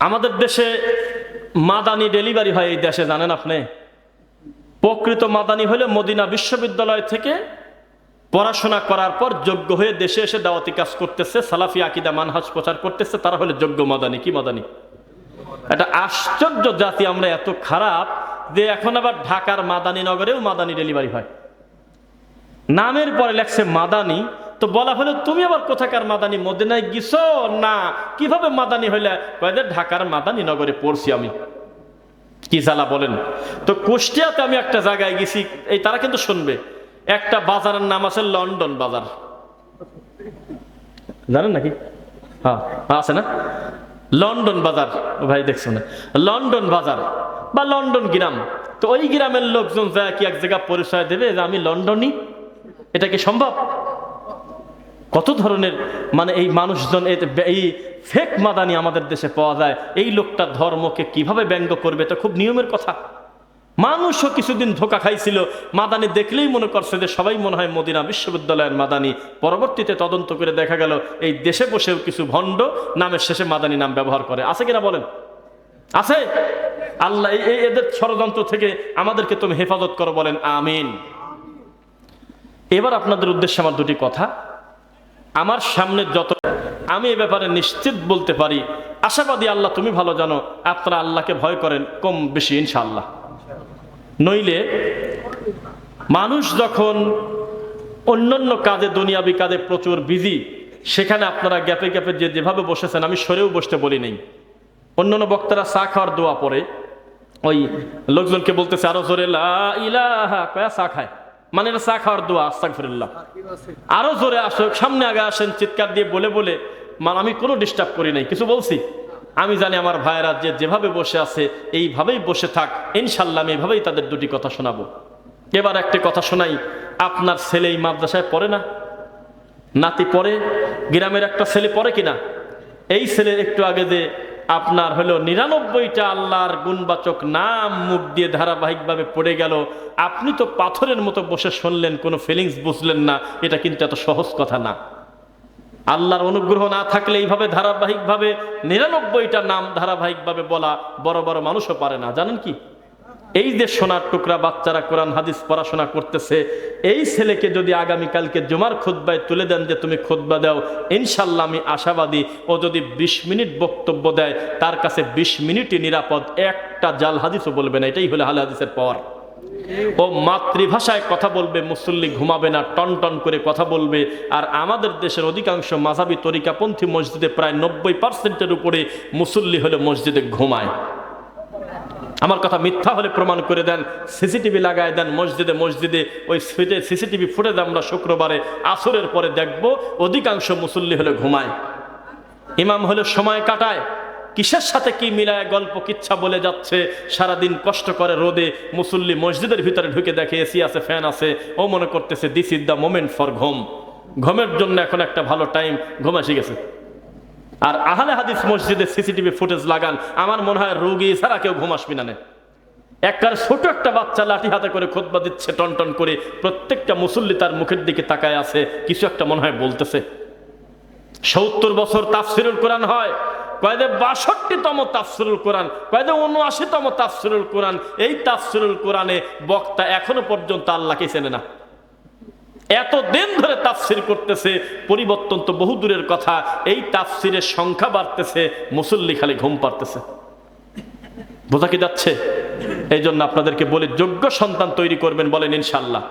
আমাদের দেশে মাদানি ডেলিভারি হয় এই দেশে, জানেন আপনি? প্রকৃত মাদানি হলে মদিনা বিশ্ববিদ্যালয় থেকে পড়াশোনা করার পর যোগ্য হয়ে দেশে এসে দাওয়াতি কাজ করতেছে, সালাফি আকিদা, মানহাজ প্রচার করতেছে, তারা হলে যোগ্য মাদানি। কি মাদানি? একটা আশ্চর্য জাতি আমরা, এত খারাপ যে এখন আবার ঢাকার মাদানী নগরেও মাদানি ডেলিভারি হয়। নামের পরে লেখছে মাদানি তো বলা হলো, তুমি আবার কোথাকার মাদানি? মদিনায় গিছো না। কীভাবে মাদানি হইলে? কয়েদের ঢাকার মাদানি নগরে পড়ছি আমি। কি জ্বালা বলেন? তো কুষ্টিয়াতে আমি একটা জায়গায় গেছি, এই তারা কিন্তু শুনবে। একটা বাজারের নাম আছে লন্ডন বাজার। জানেন নাকি? হ্যাঁ আছে না? লন্ডন বাজার। ভাই দেখছ না? লন্ডন বাজার বা লন্ডন গ্রাম। তো ওই গ্রামের লোকজন যায় কি এক জায়গা পরিচয় দেবে যে আমি লন্ডনই এটা কি সম্ভব? কত ধরনের মানে এই মানুষজন এই ফেক মাদানি আমাদের দেশে পাওয়া যায়, এই লোকটা ধর্মকে কীভাবে ব্যঙ্গ করবে, এটা খুব নিয়মের কথা। মানুষও কিছুদিন ধোকা খাইছিল, মাদানি দেখলেই মনে করছে যে সবাই মনে হয় মদিনা বিশ্ববিদ্যালয়ের মাদানি। পরবর্তীতে তদন্ত করে দেখা গেল, এই দেশে বসেও কিছু ভণ্ড নামের শেষে মাদানি নাম ব্যবহার করে। আছে কিনা বলেন? আছে? আল্লাহ এই এদের ষড়যন্ত্র থেকে আমাদেরকে তুমি হেফাজত করো বলেন, আমিন। এবার আপনাদের উদ্দেশ্যে আমার দুটি কথা। আমার সামনে যত আমি এ ব্যাপারে নিশ্চিত বলতে পারি, আশাবাদী আল্লাহ, তুমি ভালো জানো, আপনারা আল্লাহকে ভয় করেন কম বেশি, ইনশাআল্লাহ। নইলে মানুষ যখন অন্যান্য কাজে, দুনিয়াবি কাজে প্রচুর বিজি সেখানে আপনারা গ্যাপে গ্যাপে যে যেভাবে বসেছেন, আমি সরেও বসতে বলি নেই। অন্যান্য বক্তারা চা খাওয়ার দোয়া পরে ওই লোকজনকে বলতেছে, আরও জোরে, লা ইলাহা, কয়া চা খায়? মানে চা খাওয়ার দোয়া, আস্তাগফিরুল্লাহ। আরও জোরে আসো, সামনে আগে আসেন, চিৎকার দিয়ে বলে বলে মানে আমি কোনো ডিস্টার্ব করি নাই, কিছু বলছি? আমি জানি আমার ভাইয়েরা যে যেভাবে বসে আছে, এইভাবেই বসে থাক ইনশাল্লাহ আমি এইভাবেই তাদের দুটি কথা শোনাবো। এবার একটি কথা শোনাই, আপনার ছেলে এই মাদ্রাসায় পড়ে না? নাতি পড়ে? গ্রামের একটা ছেলে পড়ে কিনা? এই ছেলের একটু আগে যে আপনার হলো নিরানব্বইটা আল্লাহর গুণবাচক নাম মুখ দিয়ে ধারাবাহিকভাবে পড়ে গেল। আপনি তো পাথরের মতো বসে শুনলেন, কোনো ফিলিংস বুঝলেন না। এটা কিন্তু এত সহজ কথা না। আল্লাহর অনুগ্রহ না থাকলে এইভাবে ধারাবাহিকভাবে নিরানব্বইটা নাম ধারাবাহিকভাবে বলা বড় বড় মানুষও পারে না। জানেন কি? এই যে সোনার টুকরা বাচ্চারা কোরআন, হাদিস পড়াশোনা করতেছে, এই ছেলেকে যদি আগামীকালকে জুমার খুদ্বায় তুলে দেন যে তুমি খুদ্া দাও, ইনশাল্লাহ আমি আশাবাদী, ও যদি বিশ মিনিট বক্তব্য দেয়, তার কাছে বিশ মিনিটই নিরাপদ, একটা জাল হাদিসও বলবে না, এটাই হলো হাল হাদিসের পাওয়ার ও মাতৃভাষায় কথা বলবে, মুসল্লি ঘুমাবে না, টন টন করে কথা বলবে, আর আমাদের দেশের অধিকাংশ মাঝাবি তরিকাপন্থী মসজিদে প্রায় নব্বই পার্সেন্টের উপরে মুসল্লি হলে মসজিদে ঘুমায়। আমার কথা মিথ্যা হলে প্রমাণ করে দেন, সিসিটিভি লাগায় দেন, মসজিদে মসজিদে ওই সিসিটিভি ফুটেজ আমরা শুক্রবারে আসরের পরে দেখব, অধিকাংশ মুসল্লি হলে ঘুমায়। ইমাম হলে সময় কাটায়। কিসের সাথে কি মিলায় গল্প কিচ্ছা বলে যাচ্ছে, সারাদিন কষ্ট করে রোদে মুসল্লি মসজিদের ভিতরে ঢুকে দেখে এসি আছে, ফ্যান আছে, ও মনে করতেছে this is the moment for ঘুম। ঘুমের জন্য এখন একটা ভালো টাইম ঘুম এসে গেছে। আর আহলে হাদিস মসজিদে সিসিটিভি ফুটেজ লাগান, আমার মনে হয় রোগী ছাড়া কেউ ঘুম আসবি না। একবার ছোট একটা বাচ্চা লাঠি হাতে করে খোদবা দিচ্ছে, টন টন করে প্রত্যেকটা মুসল্লি তার মুখের দিকে তাকায় আছে, কিছু একটা মনে হয় বলতেছে সত্তর বছর তাফসিরুল কোরআন হয় কয়েদে বাষট্টিতম তাফসিরুল কোরআন কয়েদে উনআশিতম তাফসিরুল কোরআন, এই তাফসিরুল কোরআনে বক্তা এখনও পর্যন্ত আল্লাহকে চেনে না এত দিন ধরে তাফসির করতেছে, পরিবর্তন তো বহু দূরের কথা, এই তাফসিরের সংখ্যা বাড়তেছে, মুসল্লি খালি ঘুম পারতেছে বোঝা কি যাচ্ছে? এই জন্য আপনাদেরকে বলে, যোগ্য সন্তান তৈরি করবেন বলেন ইনশাল্লাহ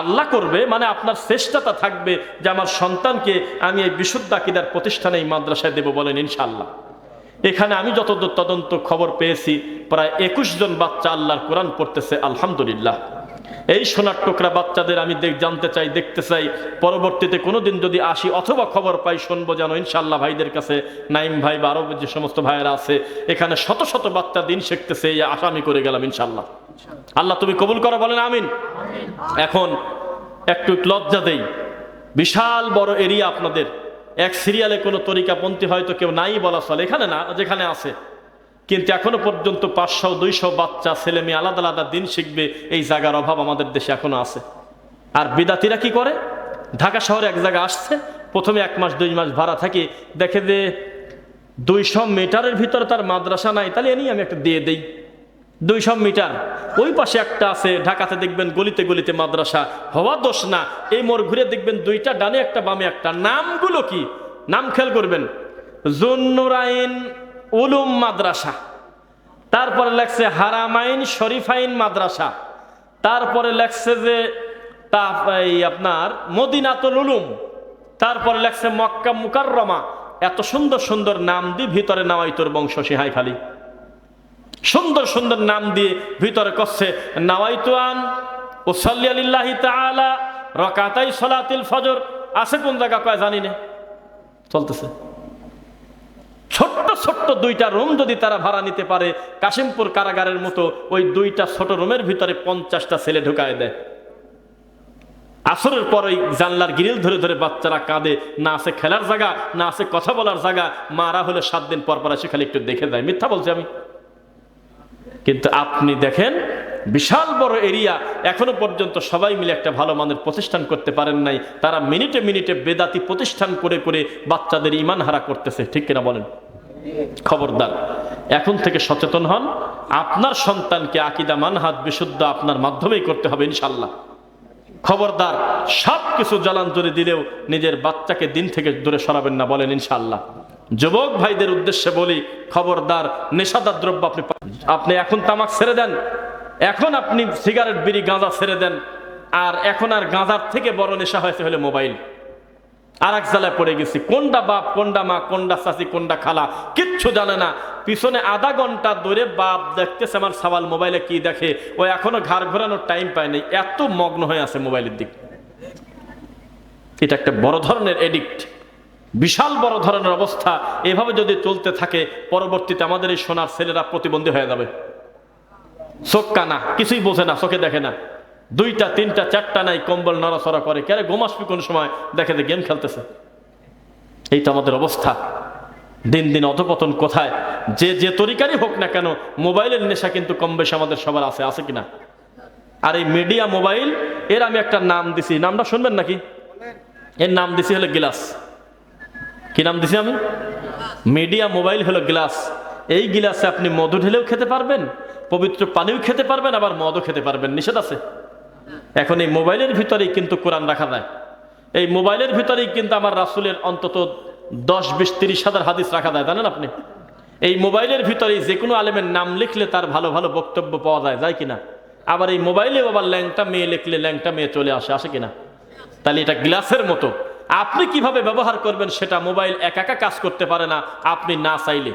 আল্লাহ করবে মানে আপনার চেষ্টাটা থাকবে যে আমার সন্তানকে আমি এই বিশুদ্ধ আকিদার প্রতিষ্ঠানে এই মাদ্রাসায় দেবো বলেন ইনশাল্লাহ এখানে আমি যতদূর তদন্ত খবর পেয়েছি, প্রায় একুশ জন বাচ্চা আল্লাহর কোরআন পড়তেছে, আলহামদুলিল্লাহ। এই সোনার টুকরা বাচ্চাদের আমি জানতে চাই, দেখতে চাই। পরবর্তীতে কোনোদিন যদি আসি অথবা খবর পাই, শুনব যেন ইনশাল্লাহ ভাইদের কাছে নাইম ভাই বা আরও যে সমস্ত ভাইয়েরা আছে, এখানে শত শত বাচ্চা দিন শিখতেছে, এই আশা আমি করে গেলাম ইনশাল্লাহ আল্লাহ তুমি কবুল করো, বলেন আমিন। এখন একটু লজ্জা দেই। বিশাল বড় এরিয়া আপনাদের। এক সিরিয়ালে কোনো তরিকাপন্থী হয়তো কেউ নাই বলা চলে, এখানে না, যেখানে আছে। কিন্তু এখনও পর্যন্ত পাঁচশো, দুইশো বাচ্চা, ছেলে মেয়ে আলাদা আলাদা দিন শিখবে, এই জায়গার অভাব আমাদের দেশে এখনও আছে। আর বিদাতিরা কি করে? ঢাকা শহরে এক জায়গায় আসছে, প্রথমে এক মাস, দুই মাস ভাড়া থাকি, দেখে যে দুইশো মিটারের ভিতরে তার মাদ্রাসা নাই, তাহলে এ নিয়ে আমি একটা দিয়ে দেই। দুইশো মিটার, ওই পাশে একটা আছে, ঢাকাতে দেখবেন গলিতে গলিতে মাদ্রাসা, হওয়া দোষ না, এই মোড় ঘুরে দেখবেন দুইটা ডানে, একটা বামে, একটা। নামগুলো কি? নাম খেয়াল করবেন। জুন্নুরাইন উলুম মাদ্রাসা। তারপরে লেখছে হারামাইন শরীফাইন মাদ্রাসা। তারপরে লেখছে যে তা, এই আপনার মদিনাতুল উলুম। তারপরে লেখছে মক্কা মুকাররমা। এত সুন্দর সুন্দর নাম দিয়ে ভিতরে নাওয়াইতোর বংশ সিহাই খালি সুন্দর সুন্দর নাম দিয়ে ভিতরে করছে নাওয়াইতুয়ান ও সাল্লি আলিল্লাহি তাআলা, রকাতাই সলাতিল ফজর। আছে কোন জায়গা কয় জানি না। চলতেছে। ছোট্ট দুইটা রুম যদি তারা ভাড়া নিতে পারে, কাশিমপুর কারাগারের মতো ওই দুইটা ছোট রুমের ভিতরে পঞ্চাশটা ছেলে ঢুকায় দেয়। আসরের পর ওই জানলার গ্রিল ধরে ধরে বাচ্চারা কাঁদে, না আছে খেলার জায়গা, না আছে কথা বলার জায়গা, মারা হলে সাত দিন পর পর এসে খালি একটু দেখে যায়। মিথ্যা বলছি আমি। কিন্তু আপনি দেখেন, বিশাল বড় এরিয়া, এখনও পর্যন্ত সবাই মিলে একটা ভালো মানের প্রতিষ্ঠান করতে পারেন নাই। তারা মিনিটে মিনিটে বেদাতি প্রতিষ্ঠান করে করে বাচ্চাদের ইমান হারা করতেছে। ঠিক কিনা বলেন? খবরদার। এখন থেকে সচেতন হন, আপনার সন্তানকে আকিদা মানহাত বিশুদ্ধ আপনার মাধ্যমেই করতে হবে ইনশাল্লাহ খবরদার সব কিছু জলাঞ্জলি দিলেও নিজের বাচ্চাকে দিন থেকে দূরে সরাবেন না বলেন ইনশাল্লাহ যুবক ভাইদের উদ্দেশ্যে বলি, খবরদার, নেশাদার দ্রব্য আপনি আপনি এখন তামাক ছেড়ে দেন, এখন আপনি সিগারেট, বিড়ি, গাঁজা ছেড়ে দেন, আর এখন আর গাঁজার থেকে বড় নেশা হয়েছে হলে মোবাইল। আর এক জালায় পড়ে গেছি। কোনটা বাপ কোনটা মা কোনটা চাচি কোনটা খালা, কিচ্ছু জানে না। পিছনে আধা ঘণ্টা ধরে বাপ দেখতেছে আমার সাবাল মোবাইলে কি দেখে। ও এখনও ঘাড় ঘোরানোর টাইম পায় নাই। এত মগ্ন হয়ে আছে মোবাইলের দিক। এটা একটা বড় ধরনের এডিক্ট বিশাল বড় ধরনের অবস্থা। এভাবে যদি চলতে থাকে, পরবর্তীতে আমাদের এই সোনার ছেলেরা প্রতিবন্ধী হয়ে যাবে। চোখ কানা, কিছুই বোঝে না, চোখে দেখে না। দুইটা, তিনটা, চারটা নাই, কম্বল নড়াচড়া করে। কেন গোমাসপি কোন সময়? দেখে গেম খেলতেছে। এই তো আমাদের অবস্থা। দিন দিন অধপতন কোথায়? যে যে তরিকারই হোক না কেন, মোবাইলের নেশা কিন্তু কম বেশি আমাদের সবার আছে আছে কিনা? আর এই মিডিয়া মোবাইল এর আমি একটা নাম দিছি। নামটা শুনবেন নাকি? এর নাম দিছি হলো গিলাস। কি নাম দিছি আমি? মিডিয়া মোবাইল হলো গ্লাস। এই গিলাসে আপনি মধু ঢেলেও খেতে পারবেন, পবিত্র পানিও খেতে পারবেন, আবার মদও খেতে পারবেন। নিষেধ আছে? এখন এই মোবাইলের ভিতরেই কিন্তু কোরআন রাখা যায়। এই মোবাইলের ভিতরেই কিন্তু আমার রাসুলের অন্তত দশ, বিশ, তিরিশ হাজার হাদিস রাখা যায়, জানেন আপনি? এই মোবাইলের ভিতরেই যে কোনো আলেমের নাম লিখলে তার ভালো ভালো বক্তব্য পাওয়া যায় যায় কিনা? আবার এই মোবাইলে আবার ল্যাংটা মেয়ে লিখলে ল্যাংটা মেয়ে চলে আসে আসে কিনা? তাহলে এটা গ্লাসের মতো। আপনি কীভাবে ব্যবহার করবেন সেটা মোবাইল একা একা কাজ করতে পারে না, আপনি না চাইলে।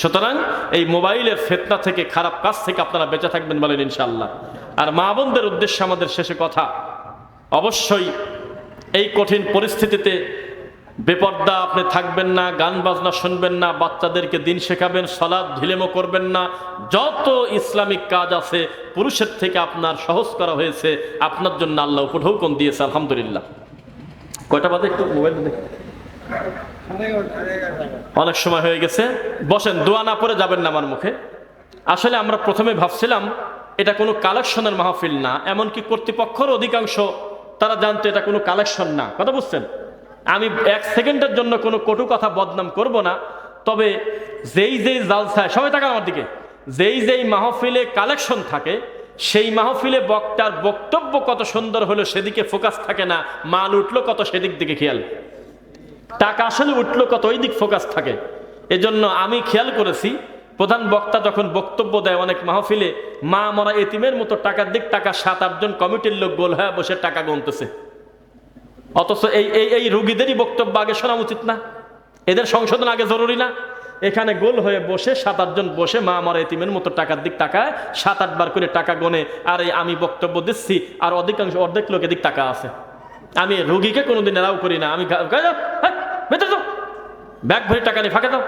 সুতরাং এই মোবাইলের ফেতনা থেকে, খারাপ কাজ থেকে আপনারা বেঁচে থাকবেন বলেন ইনশাল্লাহ আর মা বোনদের উদ্দেশ্যে আমাদের শেষে কথা, অবশ্যই এই কঠিন পরিস্থিতিতে বেপর্দা, আপনি থাকবেন না, গান বাজনা শুনবেন না, বাচ্চাদেরকে দিন শেখাবেন, সলাদ ঢিলেমো করবেন না, যত ইসলামিক কাজ আছে পুরুষের থেকে আপনার সহজ করা হয়েছে, আপনার জন্য আল্লাহ উপঢৌকন দিয়েছে, আলহামদুলিল্লাহ। কয়টা বাজে একটু মোবাইল দেখি। অনেক সময় হয়ে গেছে। বসেন, দোয়া না পরে যাবেন না আমার মুখে। আসলে আমরা প্রথমে ভাবছিলাম, এটা কোনো কালেকশনের মাহফিল না, এমনকি কর্তৃপক্ষর অধিকাংশ তারা জানতো এটা কোনো কালেকশন না। কথা বুঝছেন? আমি এক সেকেন্ডের জন্য কোনো কটু কথা বদনাম করব না, তবে যেই যেই জালসায়, সবাই তাকান আমার দিকে, যেই যেই মাহফিলে কালেকশন থাকে, সেই মাহফিলে বক্তার বক্তব্য কত সুন্দর হলো সেদিকে ফোকাস থাকে না, মাল উঠল কত সেদিক দিকে খেয়াল। টাকা আসলে উঠল কত ওই দিক ফোকাস থাকে। এজন্য আমি খেয়াল করেছি প্রধান বক্তা যখন বক্তব্য দেয় অনেক মাহফিলে মা মরা এতিমের মতো টাকার দিক টাকা সাত আটজন কমিটির লোক গোল হয়ে বসে টাকা গুনতেছে। অথচ এই এই এই রুগীদেরই বক্তব্য আগে শোনা উচিত না। এদের সংশোধন আগে জরুরি না। এখানে গোল হয়ে বসে সাত আটজন বসে মা আমার এতিমের মতো টাকার দিক টাকায় সাত আটবার করে টাকা গনে আর এই আমি বক্তব্য দিচ্ছি আর অধিকাংশ অর্ধেক লোক এদিক টাকা আছে। আমি রুগীকে কোনোদিন এরাও করি না। আমি হ্যাঁ, ভেতরে যাও। ব্যাগ ভরে টাকা নিয়ে ফাঁকে দাও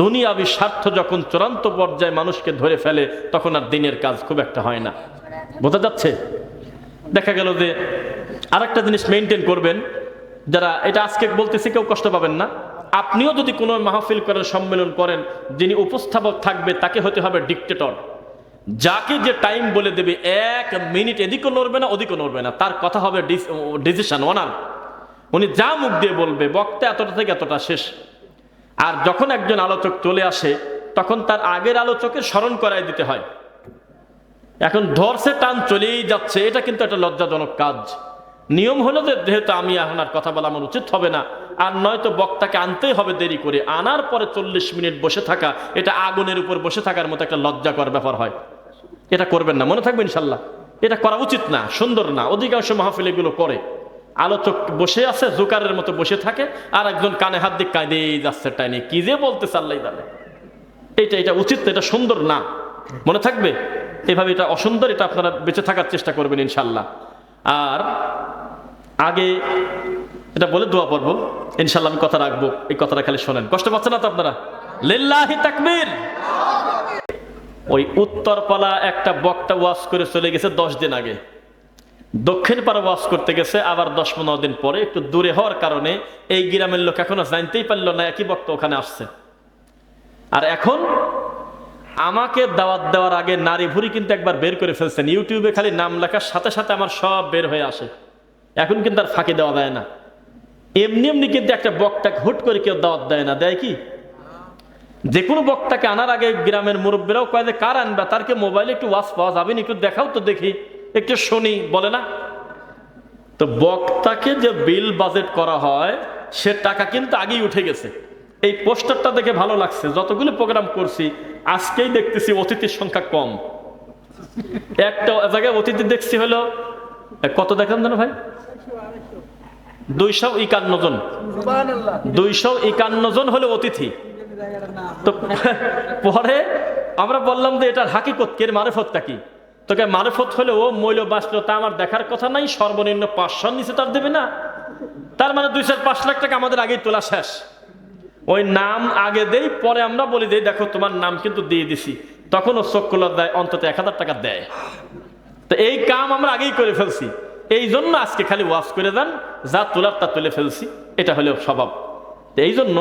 দুনিয়াবি স্বার্থ যখন চূড়ান্ত পর্যায়ে মানুষকে ধরে ফেলে, তখন আর দিনের কাজ খুব একটা হয় না। বোঝা যাচ্ছে? দেখা গেল যে আরেকটা জিনিস মেনটেন করবেন, যারা এটা আজকে বলতেছি কেউ কষ্ট পাবেন না। আপনিও যদি কোনো মাহফিল করেন, সম্মেলন করেন, যিনি উপস্থাপক থাকবে, তাকে হতে হবে ডিকটেটর যাকে যে টাইম বলে দেবে, এক মিনিট এদিকও নড়বে না, ওদিকও নড়বে না। তার কথা হবে ডিসিশন ওনার উনি যা মুখ দিয়ে বলবে, বক্তা এতটা থেকে এতটা শেষ। আর যখন একজন আলোচক চলে আসে, তখন তার আগের আলোচকের স্মরণ করায় দিতে হয়। এখন ধরছে টান চলেই যাচ্ছে, এটা কিন্তু একটা লজ্জাজনক কাজ। নিয়ম হলো যে, যেহেতু আমি এখন আর কথা বলা আমার উচিত হবে না, আর নয়তো বক্তাকে আনতেই হবে দেরি করে। আনার পরে চল্লিশ মিনিট বসে থাকা, এটা আগুনের উপর বসে থাকার মতো একটা লজ্জাকর ব্যাপার হয়। এটা করবেন না, মনে থাকবে ইনশাল্লাহ। এটা করা উচিত না, সুন্দর না, অধিকাংশ মাহফিল এগুলো করে। আলোচক বসে আছে, জোকারের মতো বসে থাকে, আর একজন কানে হাত দিয়ে কাঁদেই যাচ্ছে টাইনে, কি যে বলতে চাল্লাই জানে। এটা এটা উচিত এটা সুন্দর না। মনে থাকবে? এভাবে এটা অসুন্দর, এটা আপনারা বেঁচে থাকার চেষ্টা করবেন ইনশাল্লাহ আর আগে এটা বলে দোয়া পড়ব ইনশাল্লাহ আমি কথা রাখব, এই কথাটা খালি শোনেন। কষ্ট পাচ্ছেন না তো আপনারা? লিল্লাহি তাকবীর! ওই উত্তরপালা একটা বক্তা ওয়াশ করে চলে গেছে দশ দিন আগে। দক্ষিণ পাড়া ওয়াজ করতে গেছে, আবার দশ পনেরো দিন পরে একটু দূরে হওয়ার কারণে এই গ্রামের লোক এখনও জানতেই পারল না একই বক্তা ওখানে আসছে। আর এখন আমাকে দাওয়াত দেওয়ার আগে নারী ভুরি কিন্তু একবার বের করে ফেলছেন। ইউটিউবে খালি নাম লেখার সাথে সাথে আমার সব বের হয়ে আসে। এখন কিন্তু আর ফাঁকি দেওয়া যায় না। এমনি এমনি কিন্তু একটা বক্তাকে হুট করে কেউ দাওয়াত দেয় না। দেয় কি? যে কোনো বক্তাকে আনার আগে গ্রামের মুরব্বীরাও কয় যে, কার আনবা? তারকে মোবাইলে একটু ওয়াজ পাওয়া যাবে একটু দেখাও তো দেখি। একটু শুনি, বলে না? তো বক্তাকে যে বিল বাজেট করা হয়, সে টাকা কিন্তু আগেই উঠে গেছে। এই পোস্টারটা দেখে ভালো লাগছে। যতগুলো প্রোগ্রাম করছি, আজকেই দেখতেছি অতিথির সংখ্যা কম। একটা জায়গায় অতিথি দেখছি হলো, কত দেখলাম জানো ভাই? দুইশো একান্ন জন। দুইশো একান্ন জন হলো অতিথি। তো পরে আমরা বললাম যে এটার হাকিকত কে মারেফতটা কি? তোকে মারেফত হলে ও মৈল বাঁচলো তা আমার দেখার কথা নাই, সর্বনিম্ন পাঁচশোর নিচে তার দেবে না। তার মানে দুই চার পাঁচ লাখ টাকা আমাদের আগেই তোলা শেষ। ওই নাম আগে দেই, পরে আমরা বলি যে দেখো তোমার নাম কিন্তু দিয়ে দিছি। তখন ও চক্ষুলার দেয় অন্তত এক হাজার টাকা দেয়। তো এই কাম আমরা আগেই করে ফেলছি। এই জন্য আজকে খালি ওয়াশ করে দেন, যা তোলার তা তুলে ফেলছি। এটা হলেও স্বভাব। এই জন্য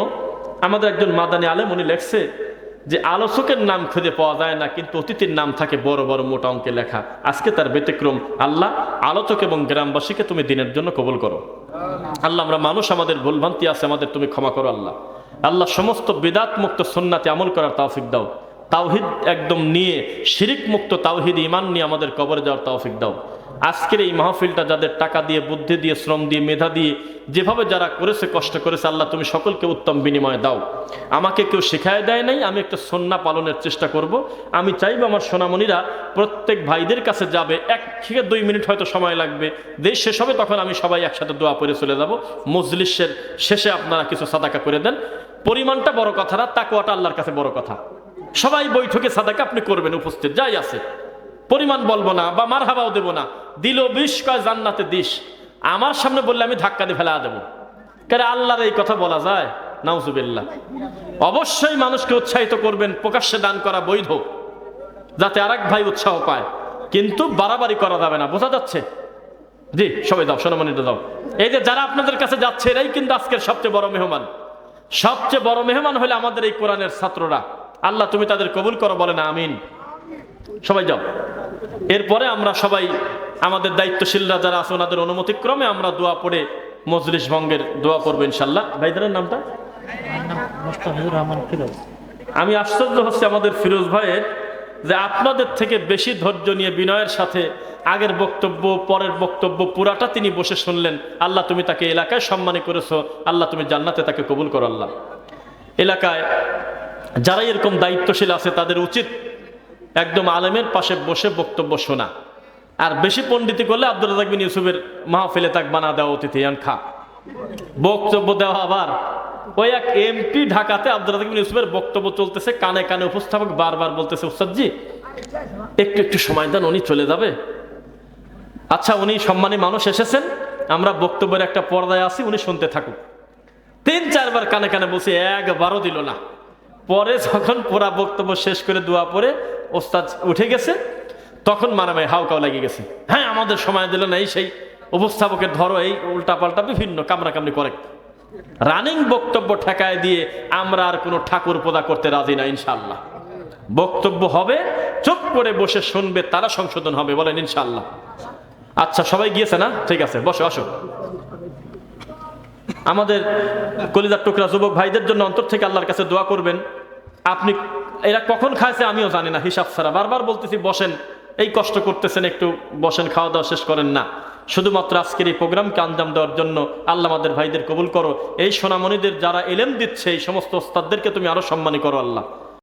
আমাদের একজন মাদানি আলেম, উনি লেখছে যে আলোচকের নাম খুঁজে পাওয়া যায় না, কিন্তু অতিথির নাম থাকে বড় বড়, মোটা অঙ্কে লেখা। আজকে তার ব্যতিক্রম আল্লাহ, আলোচক এবং গ্রামবাসীকে তুমি দিনের জন্য কবল করো। আল্লাহ, আমরা মানুষ, আমাদের ভুলভ্রান্তি আছে, আমাদের তুমি ক্ষমা করো, আল্লাহ। আল্লাহ, সমস্ত বিদাত মুক্ত সুন্নাতে আমল করার তৌফিক দাও। তাওহিদ একদম নিয়ে শিরিক মুক্ত তাওহিদ ইমান নিয়ে আমাদের কবরে যাওয়ার তৌফিক দাও। আজকের এই মাহফিলটা যাদের টাকা দিয়ে, বুদ্ধি দিয়ে, শ্রম দিয়ে, মেধা দিয়ে যেভাবে যারা করেছে, কষ্ট করেছে, আল্লাহ তুমি সকলকে উত্তম বিনিময় দাও। আমাকে কেউ শেখায় দেয় নাই, আমি একটা সন্না পালনের চেষ্টা করব। আমি চাইব আমার সোনামণিরা প্রত্যেক ভাইদের কাছে যাবে, এক থেকে দুই মিনিট হয়তো সময় লাগবে। দেশ শেষ হবে, তখন আমি সবাই একসাথে দোয়া পরে চলে যাব। মজলিসের শেষে আপনারা কিছু সাদাকা করে দেন। পরিমাণটা বড় কথা না তাকুয়াটা আল্লাহর কাছে বড় কথা। সবাই বৈঠকে সাদাকা আপনি করবেন, উপস্থিত যাই আছে। পরিমাণ বলব না বা মার হাবাও দেবো না। দিল বিষ, কয় জান্নাতে দিস। আমার সামনে বললে আমি ধাক্কা দিয়ে ফেলা দেবো। কেন আল্লাহর এই কথা বলা যায়? নাউজুবিল্লাহ। অবশ্যই মানুষকে উৎসাহিত করবেন, প্রকাশ্যে দান করা বৈধ, যাতে আরেক ভাই উৎসাহ পায়। কিন্তু বাড়াবাড়ি করা যাবে না, বোঝা যাচ্ছে? জি, সবাই দাও, সোনামণিটা দাও। এই যে যারা আপনাদের কাছে যাচ্ছে, এরাই কিন্তু আজকের সবচেয়ে বড় মেহমান। সবচেয়ে বড় মেহমান হলে আমাদের এই কোরআনের ছাত্ররা। আল্লাহ তুমি তাদের কবুল করো, বলে না, আমিন। সবাই যাও। এরপরে আমরা সবাই আমাদের দায়িত্বশীলরা যারা আছে ওনাদের অনুমতিক্রমে আমরা দোয়া পড়ে মজলিস ভঙ্গের দোয়া করব ইনশাল্লাহ। ভাইদের নামটা? আমি আশ্চর্য হচ্ছে আমাদের ফিরোজ ভাইয়ের যে আপনাদের থেকে বেশি ধৈর্য নিয়ে বিনয়ের সাথে আগের বক্তব্য, পরের বক্তব্য পুরাটা তিনি বসে শুনলেন। আল্লাহ তুমি তাকে এলাকায় সম্মানী করেছ, আল্লাহ তুমি জান্নাতে তাকে কবুল করো আল্লাহ। এলাকায় যারা এরকম দায়িত্বশীল আছে তাদের উচিত একদম আলেমের পাশে বসে বক্তব্য শোনা। আর বেশি পণ্ডিতি করলে আব্দুল রাজাক বিন ইউসুফের মাহফিলে তাক বানা দেওয়া অতিথি খা। বক্তব্য দেওয়া আবার। ওই এক এমপি ঢাকাতে আব্দুল রাজাক বিন ইউসুফের বক্তব্য চলতেছে, কানে কানে উপস্থাপক বারবার বলতেছে, উস্তাদজি, একটু একটু সময় দেন, উনি চলে যাবে। আচ্ছা উনি সম্মানী মানুষ এসেছেন, আমরা বক্তব্যের একটা পর্দায় আছি, উনি শুনতে থাকুক। তিন চারবার কানে কানে বসে একবারও দিল না। পরে যখন পুরা বক্তব্য শেষ করে দোয়া পরে ওস্তাদ উঠে গেছে, তখন মারামারি হাউকাও লেগে গেছে। হ্যাঁ আমাদের সময় দিল না, এই সেই উপস্থাপকের ধরো, এই উল্টা পাল্টা বিভিন্ন কামড়াকামড়ি করে। রানিং বক্তব্য ঠেকায় দিয়ে আমরা আর কোনো ঠাকুর পোদা করতে রাজি না ইনশাল্লাহ বক্তব্য হবে, চুপ করে বসে শুনবে, তারা সংশোধন হবে, বলেন ইনশাল্লাহ আচ্ছা সবাই গিয়েছে না? ঠিক আছে, বসো, আসো। আমাদের কলিজার টুকরা যুবক ভাইদের জন্য অন্তর থেকে আল্লাহর কাছে দোয়া করবেন। আপনি, এরা কখন খাইছে আমিও জানি না, হিসাব ছাড়া। বারবার বলতেছি, বসেন। এই কষ্ট করতেছেন, একটু বসেন খাওয়া দাওয়া শেষ করেন না। শুধুমাত্র আজকের এই প্রোগ্রামকে আঞ্জাম দেওয়ার জন্য আল্লাহ আমাদের ভাইদের কবুল করো। এই সোনামণিদের যারা এলেম দিচ্ছে, এই সমস্ত ওস্তাদদেরকে তুমি আরও সম্মানী করো, আল্লাহ।